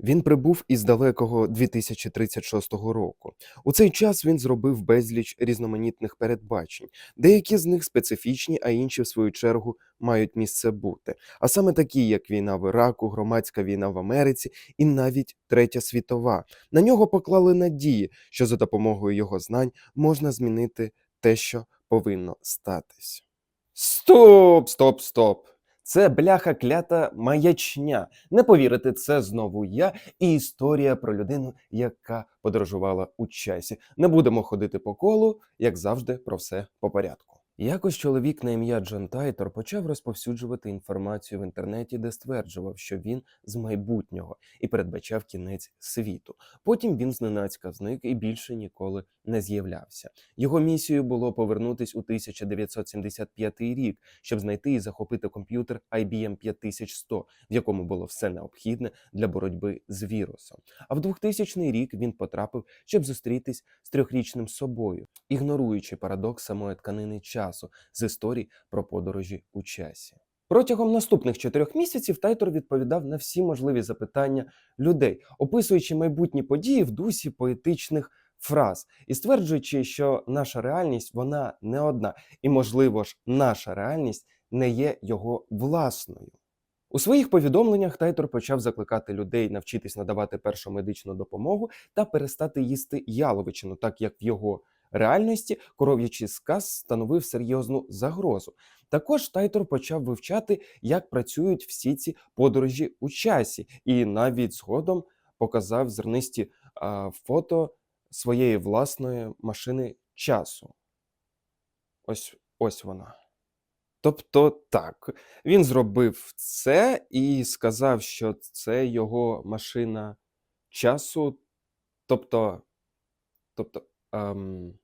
Він прибув із далекого 2036 року. У цей час він зробив безліч різноманітних передбачень. Деякі з них специфічні, а інші, в свою чергу, мають місце бути. А саме такі, як війна в Іраку, громадська війна в Америці і навіть Третя світова. На нього поклали надії, що за допомогою його знань можна змінити те, що повинно статись. Стоп, стоп, стоп. Це бляха клята маячня. Не повірите, це знову я і історія про людину, яка подорожувала у часі. Не будемо ходити по колу, як завжди, про все по порядку. Якось чоловік на ім'я Джон Тайтор почав розповсюджувати інформацію в інтернеті, де стверджував, що він з майбутнього і передбачав кінець світу. Потім він зненацька зник і більше ніколи не з'являвся. Його місією було повернутись у 1975 рік, щоб знайти і захопити комп'ютер IBM 5100, в якому було все необхідне для боротьби з вірусом. А в 2000 рік він потрапив, щоб зустрітись з трьохрічним собою, ігноруючи парадокс самої тканини часу з історій про подорожі у часі. Протягом наступних чотирьох місяців Тайтор відповідав на всі можливі запитання людей, описуючи майбутні події в дусі поетичних фраз і стверджуючи, що наша реальність вона не одна, і, можливо ж, наша реальність не є його власною. У своїх повідомленнях Тайтор почав закликати людей навчитись надавати першу медичну допомогу та перестати їсти яловичину, так як в його реальності коров'ячий сказ становив серйозну загрозу. Також Тайтор почав вивчати, як працюють всі ці подорожі у часі, і навіть згодом показав зернисті а, фото своєї власної машини часу. Ось ось вона. Тобто так, він зробив це і сказав, що це його машина часу. Тобто, тобто, ем,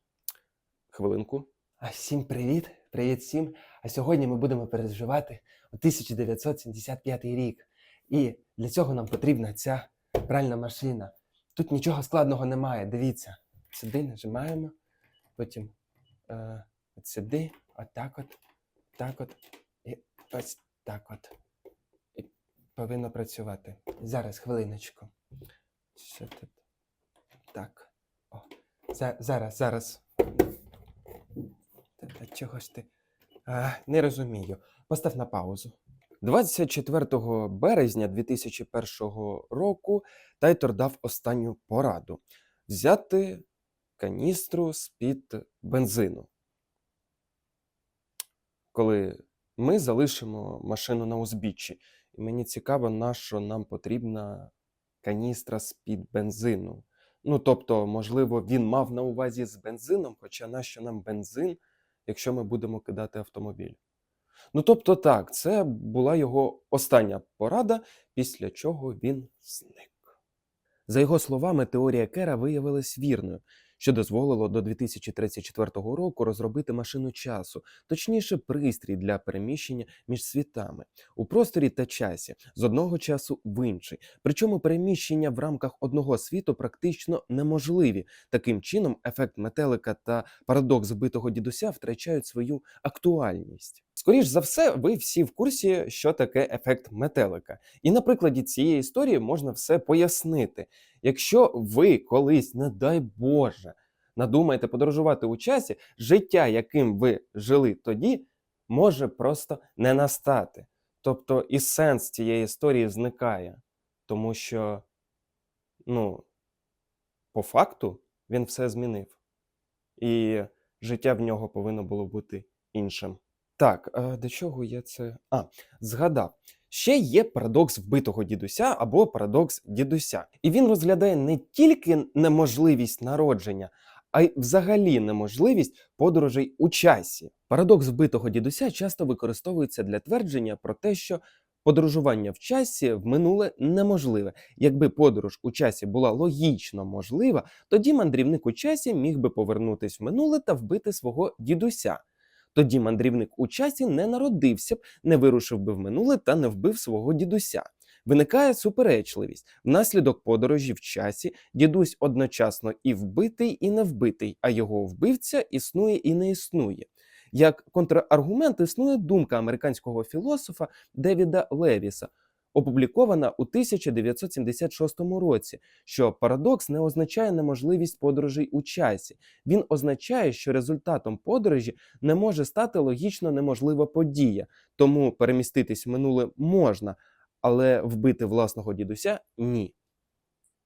хвилинку. Всім привіт, привіт всім. А сьогодні ми будемо переживати 1975 рік. І для цього нам потрібна ця пральна машина. Тут нічого складного немає. Дивіться, сюди нажимаємо, потім е, от сюди, отак от, так от, і ось так от. І повинно працювати. Зараз, хвилиночку. Що тут? Так. За, зараз, зараз. Та чого ж ти? А, не розумію. Постав на паузу. 24 березня 2001 року Тайтор дав останню пораду взяти каністру з-під бензину. Коли ми залишимо машину на узбіччі, і мені цікаво, на що нам потрібна каністра з-під бензину. Ну, тобто, можливо, він мав на увазі з бензином, хоча нащо нам бензин, якщо ми будемо кидати автомобіль. Ну, тобто, так, це була його остання порада, після чого він зник. За його словами, теорія Кера виявилась вірною, що дозволило до 2034 року розробити машину часу, точніше, пристрій для переміщення між світами у просторі та часі з одного часу в інший. Причому переміщення в рамках одного світу практично неможливі. Таким чином, ефект метелика та парадокс збитого дідуся втрачають свою актуальність. Скоріш за все, ви всі в курсі, що таке ефект метелика. І на прикладі цієї історії можна все пояснити. Якщо ви колись, не дай Боже, надумаєте подорожувати у часі, життя, яким ви жили тоді, може просто не настати. Тобто і сенс цієї історії зникає, тому що, ну, по факту він все змінив. І життя в нього повинно було бути іншим. Так, а до чого я це. А, згадав. Ще є парадокс вбитого дідуся або парадокс дідуся. І він розглядає не тільки неможливість народження, а й взагалі неможливість подорожей у часі. Парадокс вбитого дідуся часто використовується для твердження про те, що подорожування в часі в минуле неможливе. Якби подорож у часі була логічно можлива, тоді мандрівник у часі міг би повернутись в минуле та вбити свого дідуся. Тоді мандрівник у часі не народився б, не вирушив би в минуле та не вбив свого дідуся. Виникає суперечливість. Внаслідок подорожі в часі дідусь одночасно і вбитий, і не вбитий, а його вбивця існує і не існує. Як контраргумент існує думка американського філософа Девіда Левіса. Опублікована у 1976 році, що парадокс не означає неможливість подорожей у часі. Він означає, що результатом подорожі не може стати логічно неможлива подія, тому переміститись в минуле можна, але вбити власного дідуся ні.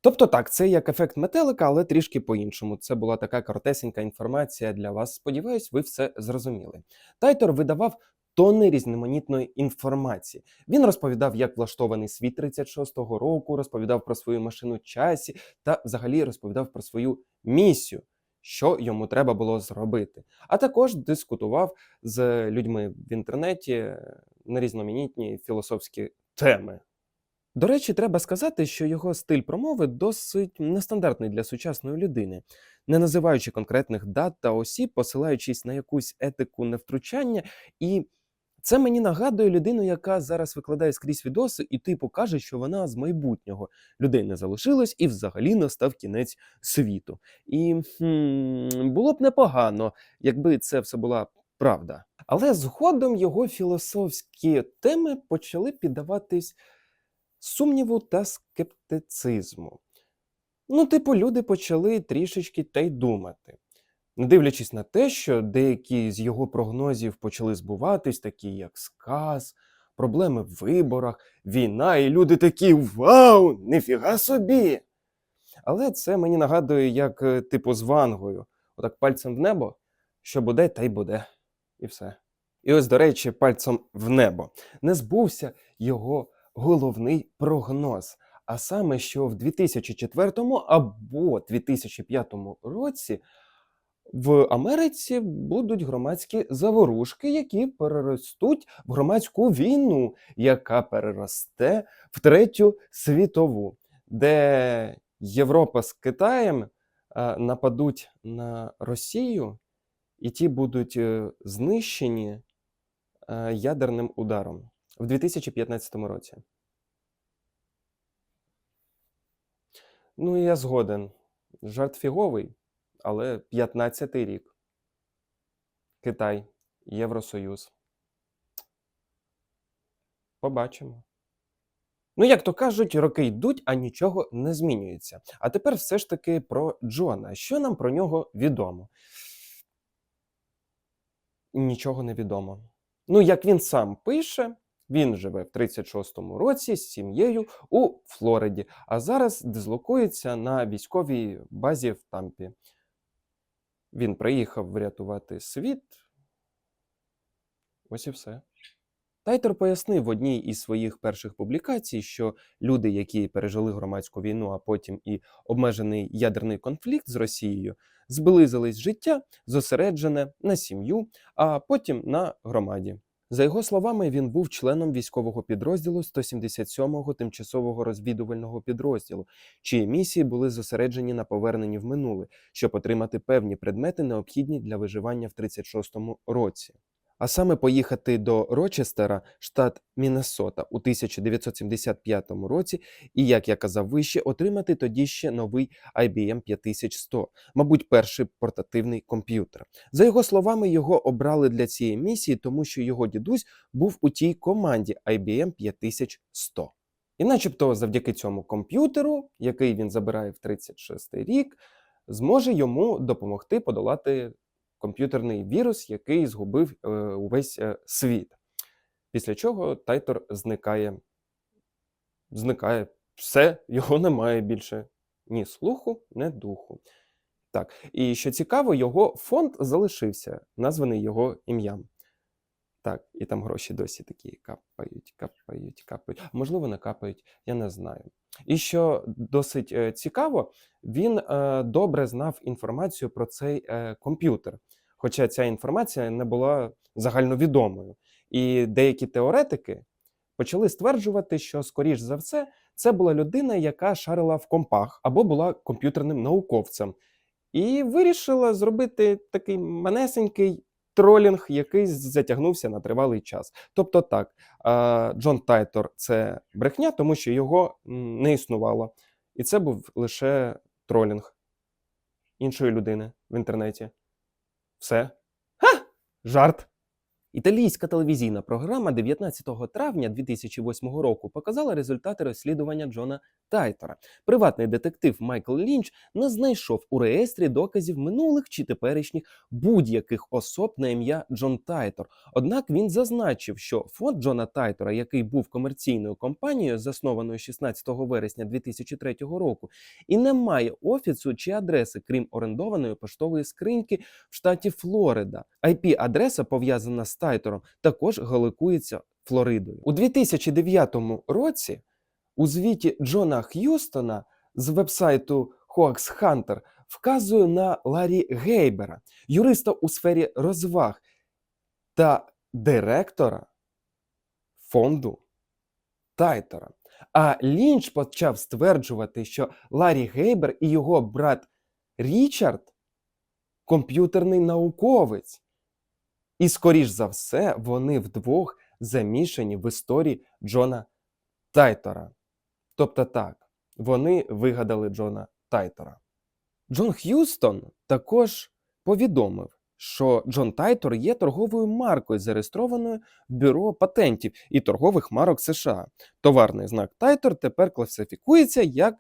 Тобто так, це як ефект метелика, але трішки по-іншому. Це була така коротесенька інформація для вас. Сподіваюсь, ви все зрозуміли. Тайтор видавав тонни різноманітної інформації. Він розповідав, як влаштований світ 36-го року, розповідав про свою машину часі та взагалі розповідав про свою місію, що йому треба було зробити. А також дискутував з людьми в інтернеті на різноманітні філософські теми. До речі, треба сказати, що його стиль промови досить нестандартний для сучасної людини, не називаючи конкретних дат та осіб, посилаючись на якусь етику невтручання. І це мені нагадує людину, яка зараз викладає скрізь відоси, і типу каже, що вона з майбутнього людей не залишилось і взагалі настав кінець світу. І хм, було б непогано, якби це все була правда. Але згодом його філософські теми почали піддаватись сумніву та скептицизму. Ну, типу, люди почали трішечки та й думати. Не дивлячись на те, що деякі з його прогнозів почали збуватись, такі як сказ, проблеми в виборах, війна, і люди такі Вау! Ніфіга собі! Але це мені нагадує, як е, типу з вангою. Отак пальцем в небо, що буде, та й буде. І все. І ось, до речі, пальцем в небо не збувся його головний прогноз. А саме, що в 2004 або 2005 році в Америці будуть громадські заворушки, які переростуть в громадську війну, яка переросте в третю світову, де Європа з Китаєм е, нападуть на Росію, і ті будуть е, знищені е, ядерним ударом в 2015 році. Ну, я згоден. Жарт фіговий, але 15-й рік. Китай, Євросоюз. Побачимо. Ну, як то кажуть, роки йдуть, а нічого не змінюється. А тепер все ж таки про Джона. Що нам про нього відомо? Нічого не відомо. Ну, як він сам пише, він живе в 36-му році з сім'єю у Флориді, а зараз дислокується на військовій базі в Тампі. Він приїхав врятувати світ. Ось і все. Тайтер пояснив в одній із своїх перших публікацій, що люди, які пережили громадську війну, а потім і обмежений ядерний конфлікт з Росією, зблизились життя, зосереджене на сім'ю, а потім на громаді. За його словами, він був членом військового підрозділу 177-го тимчасового розвідувального підрозділу, чиї місії були зосереджені на поверненні в минуле, щоб отримати певні предмети, необхідні для виживання в 36-му році. А саме поїхати до Рочестера, штат Міннесота, у 1975 році, і, як я казав вище, отримати тоді ще новий IBM 5100, мабуть, перший портативний комп'ютер. За його словами, його обрали для цієї місії, тому що його дідусь був у тій команді IBM 5100. І начебто завдяки цьому комп'ютеру, який він забирає в 36 рік, зможе йому допомогти подолати комп'ютерний вірус, який згубив е, увесь е, світ. Після чого Тайтор зникає. Зникає все, його немає більше ні слуху, ні духу. Так, і що цікаво, його фонд залишився, названий його ім'ям. Так, і там гроші досі такі капають, капають, капають. Можливо, не капають, я не знаю. І що досить е, цікаво, він е, добре знав інформацію про цей е, комп'ютер, хоча ця інформація не була загальновідомою. І деякі теоретики почали стверджувати, що, скоріш за все, це була людина, яка шарила в компах або була комп'ютерним науковцем, і вирішила зробити такий манесенький тролінг, який затягнувся на тривалий час. Тобто, так, Джон Тайтор це брехня, тому що його не існувало. І це був лише тролінг іншої людини в інтернеті. Все. Ха! Жарт. Італійська телевізійна програма 19 травня 2008 року показала результати розслідування Джона Тайтера. Приватний детектив Майкл Лінч не знайшов у реєстрі доказів минулих чи теперішніх будь-яких особ на ім'я Джон Тайтер. Однак він зазначив, що фонд Джона Тайтера, який був комерційною компанією, заснованою 16 вересня 2003 року, і не має офісу чи адреси, крім орендованої поштової скриньки в штаті Флорида. IP-адреса пов'язана з Тайтером також галикується Флоридою. У 2009 році у звіті Джона Х'юстона з вебсайту Hoax Hunter вказує на Ларі Гейбера, юриста у сфері розваг та директора фонду Тайтера. А Лінч почав стверджувати, що Ларі Гейбер і його брат Річард комп'ютерний науковець. І, скоріш за все, вони вдвох замішані в історії Джона Тайтера. Тобто так, вони вигадали Джона Тайтера. Джон Х'юстон також повідомив, що Джон Тайтер є торговою маркою, зареєстрованою в бюро патентів і торгових марок США. Товарний знак Тайтер тепер класифікується як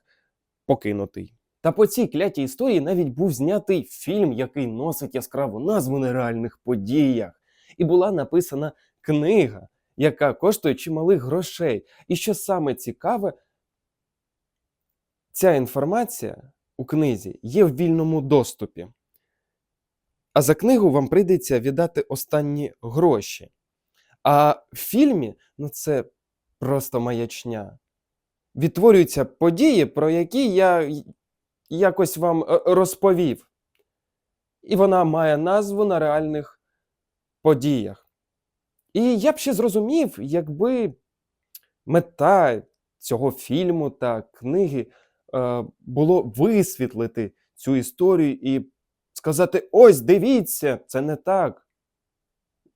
покинутий. Та по цій клятій історії навіть був знятий фільм, який носить яскраву назву на реальних подіях. І була написана книга, яка коштує чималих грошей. І що саме цікаве, ця інформація у книзі є в вільному доступі. А за книгу вам прийдеться віддати останні гроші. А в фільмі ну це просто маячня. Відтворюються події, про які я якось вам е, розповів. І вона має назву на реальних подіях. І я б ще зрозумів, якби мета цього фільму та книги е, було висвітлити цю історію і сказати: ось, дивіться, це не так.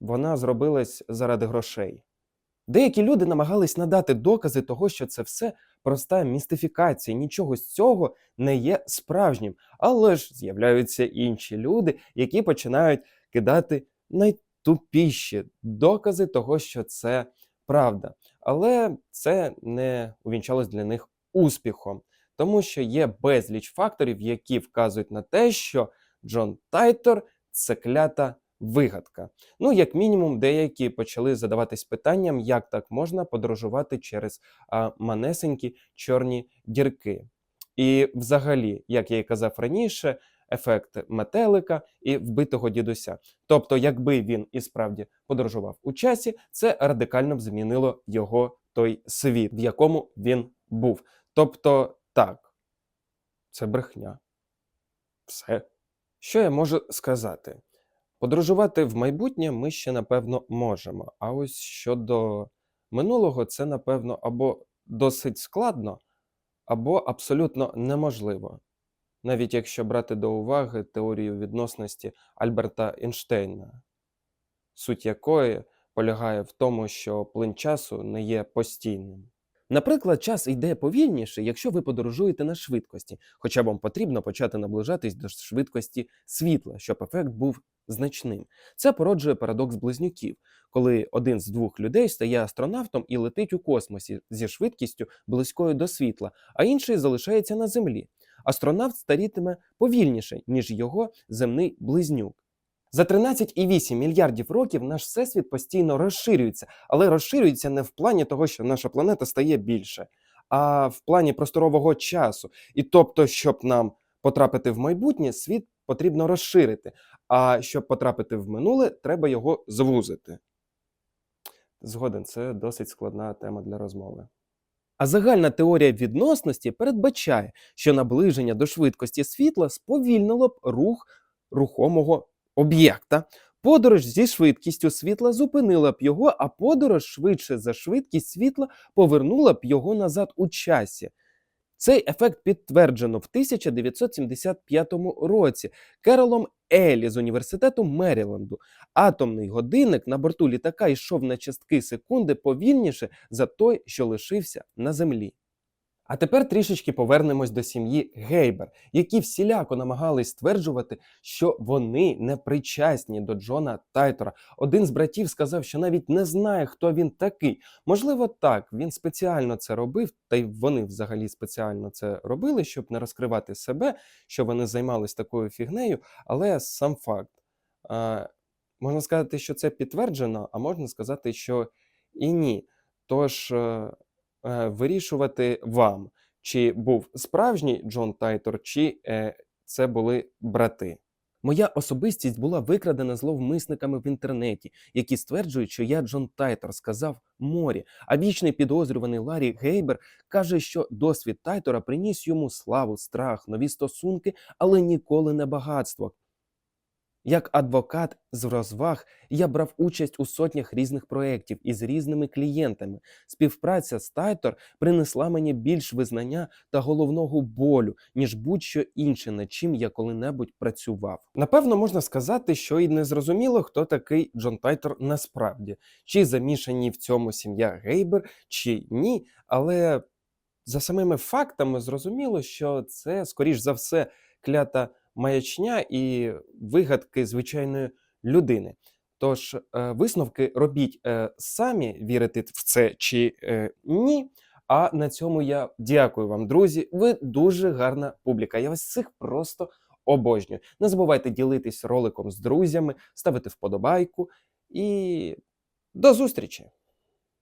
Вона зробилась заради грошей. Деякі люди намагались надати докази того, що це все проста містифікація, нічого з цього не є справжнім. Але ж з'являються інші люди, які починають кидати найтупіші докази того, що це правда. Але це не увінчалось для них успіхом, тому що є безліч факторів, які вказують на те, що Джон Тайтер це клята вигадка. Ну, як мінімум, деякі почали задаватись питанням, як так можна подорожувати через манесенькі чорні дірки. І взагалі, як я і казав раніше, ефект метелика і вбитого дідуся. Тобто, якби він і справді подорожував у часі, це радикально б змінило його той світ, в якому він був. Тобто, так, це брехня. Все. Що я можу сказати? Подорожувати в майбутнє ми ще напевно можемо. А ось щодо минулого, це напевно або досить складно, або абсолютно неможливо. Навіть якщо брати до уваги теорію відносності Альберта Ейнштейна, суть якої полягає в тому, що плин часу не є постійним. Наприклад, час йде повільніше, якщо ви подорожуєте на швидкості, хоча вам потрібно почати наближатись до швидкості світла, щоб ефект був значним. Це породжує парадокс близнюків, коли один з двох людей стає астронавтом і летить у космосі зі швидкістю близькою до світла, а інший залишається на землі. Астронавт старітиме повільніше, ніж його земний близнюк. За 13,8 мільярдів років наш всесвіт постійно розширюється, але розширюється не в плані того, що наша планета стає більше, а в плані просторового часу. І тобто, щоб нам потрапити в майбутнє, світ потрібно розширити. А щоб потрапити в минуле, треба його звузити. Згоден, це досить складна тема для розмови. А загальна теорія відносності передбачає, що наближення до швидкості світла сповільнило б рух рухомого об'єкта. Подорож зі швидкістю світла зупинила б його, а подорож швидше за швидкість світла повернула б його назад у часі. Цей ефект підтверджено в 1975 році Керолом Елі з університету Меріленду. Атомний годинник на борту літака йшов на частки секунди повільніше за той, що лишився на землі. А тепер трішечки повернемось до сім'ї Гейбер, які всіляко намагались стверджувати, що вони не причасні до Джона Тайтора. Один з братів сказав, що навіть не знає, хто він такий. Можливо, так, він спеціально це робив, та й вони взагалі спеціально це робили, щоб не розкривати себе, що вони займались такою фігнею, але сам факт. Можна сказати, що це підтверджено, а можна сказати, що і ні. Тож е, вирішувати вам, чи був справжній Джон Тайтор, чи е, це були брати. Моя особистість була викрадена зловмисниками в інтернеті, які стверджують, що я Джон Тайтор, сказав Морі. А вічний підозрюваний Ларі Гейбер каже, що досвід Тайтора приніс йому славу, страх, нові стосунки, але ніколи не багатство. Як адвокат з розваг я брав участь у сотнях різних проєктів із різними клієнтами. Співпраця з Тайтор принесла мені більш визнання та головного болю, ніж будь-що інше, над чим я коли-небудь працював. Напевно, можна сказати, що й не зрозуміло, хто такий Джон Тайтор насправді, чи замішані в цьому сім'я Гейбер, чи ні. Але за самими фактами зрозуміло, що це, скоріш за все, клята маячня і вигадки звичайної людини. Тож е, висновки робіть е, самі, вірити в це чи е, ні. А на цьому я дякую вам, друзі. Ви дуже гарна публіка. Я вас всіх просто обожнюю. Не забувайте ділитись роликом з друзями, ставити вподобайку і до зустрічі!